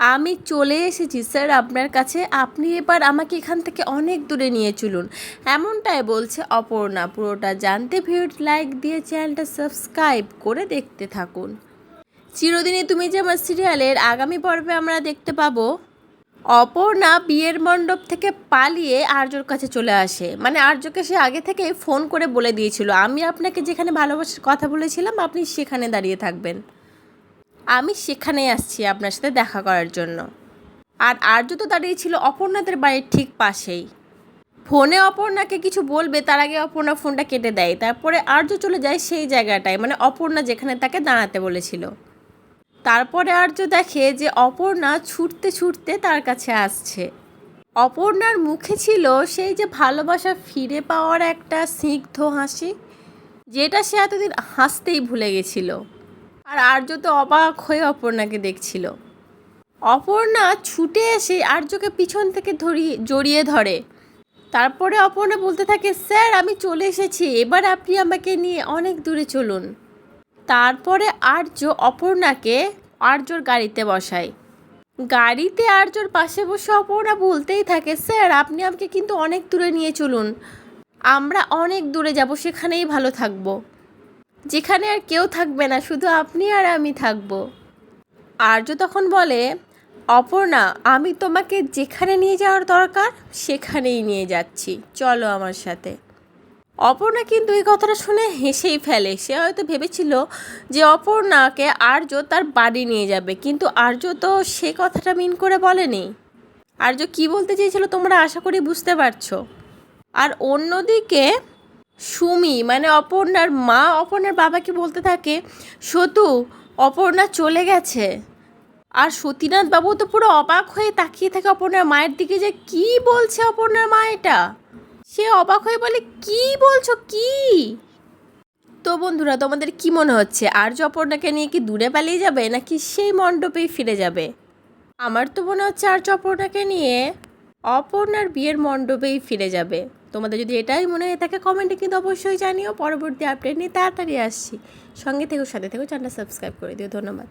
আমি চলে এসেছি, স্যার, আপনার কাছে। আপনি এবার আমাকে এখান থেকে অনেক দূরে নিয়ে চলুন। এমনটাই বলছে অপর্ণা। পুরোটা জানতে ভিডিও লাইক দিয়ে চ্যানেলটা সাবস্ক্রাইব করে দেখতে থাকুন। চিরদিনই তুমি যে আমার সিরিয়ালের আগামী পর্বে আমরা দেখতে পাবো, অপর্ণা বিয়ের মণ্ডপ থেকে পালিয়ে আর্যর কাছে চলে আসে। মানে আর্যকে সে আগে থেকে ফোন করে বলে দিয়েছিল, আমি আপনাকে যেখানে ভালোবাসার কথা বলেছিলাম, আপনি সেখানে দাঁড়িয়ে থাকবেন। আমি সেখানেই আসছি আপনার সাথে দেখা করার জন্য। আর আর্য তো দাঁড়িয়েছিল অপর্ণাদের বাড়ির ঠিক পাশেই। ফোনে অপর্ণাকে কিছু বলবে, তার আগে অপর্ণা ফোনটা কেটে দেয়। তারপরে আর্য চলে যায় সেই জায়গাটায় মানে অপর্ণা যেখানে তাকে দাঁড়াতে বলেছিল। তারপরে আর্য দেখে যে অপর্ণা ছুটতে ছুটতে তার কাছে আসছে। অপর্ণার মুখে ছিল সেই যে ভালোবাসা ফিরে পাওয়ার একটা স্নিগ্ধ হাসি, যেটা সে এতদিন হাসতেই ভুলে গেছিল। আর আর্য তো অবাক হয়ে অপর্ণাকে দেখছিল। অপর্ণা ছুটে এসে আর্যকে পিছন থেকে ধরিয়ে জড়িয়ে ধরে। তারপরে অপর্ণা বলতে থাকে, স্যার, আমি চলে এসেছি। এবার আপনি আমাকে নিয়ে অনেক দূরে চলুন। তারপরে আর্য অপর্ণাকে আর্যর গাড়িতে বসায়। গাড়িতে আর্যর পাশে বসে অপর্ণা বলতেই থাকে, স্যার, আপনি আমাকে কিন্তু অনেক দূরে নিয়ে চলুন। আমরা অনেক দূরে যাব, সেখানেই ভালো থাকব। যেখানে আর কেউ থাকবে না, শুধু আপনি আর আমি থাকব। আর্য তখন বলে, অপর্ণা, আমি তোমাকে যেখানে নিয়ে যাওয়ার দরকার, সেখানেই নিয়ে যাচ্ছি। চলো আমার সাথে। অপর্ণা কিন্তু এই কথাটা শুনে হেসেই ফেলে। সে হয়তো ভেবেছিল যে অপর্ণাকে আর্য তার বাড়ি নিয়ে যাবে, কিন্তু আর্য তো সে কথাটা মিন করে বলেনি। আর্য কি বলতে চেয়েছিল তোমরা আশা করি বুঝতে পারছ। আর অন্যদিকে সুমি মানে অপর্ণার মা, অপর্ণার বাবাকে বলতে থাকে, সতু, অপর্ণা চলে গেছে। আর সতীনাথ বাবু তো পুরো অবাক হয়ে তাকিয়ে থাকে অপর্ণার মায়ের দিকে যে, কি বলছে অপর্ণার মা এটা? সে অবাক হয়ে বলে, কি বলছো, কি? তো বন্ধুরা, তোমাদের কি মনে হচ্ছে? আর্য অপর্ণাকে নিয়ে কি দূরে পালিয়ে যাবে, নাকি সেই মণ্ডপেই ফিরে যাবে? আমার তো মনে হচ্ছে আর্য অপর্ণাকে নিয়ে অপর্ণার বিয়ের মণ্ডপেই ফিরে যাবে। তোমাদের যদি এটাই মনে হয়ে থাকে কমেন্টে কিন্তু অবশ্যই জানিও। পরবর্তী আপডেট নিয়ে তাড়াতাড়ি আসছি। সঙ্গে থেকেও সাথে থেকেও চ্যানেলটা সাবস্ক্রাইব করে দিও। ধন্যবাদ।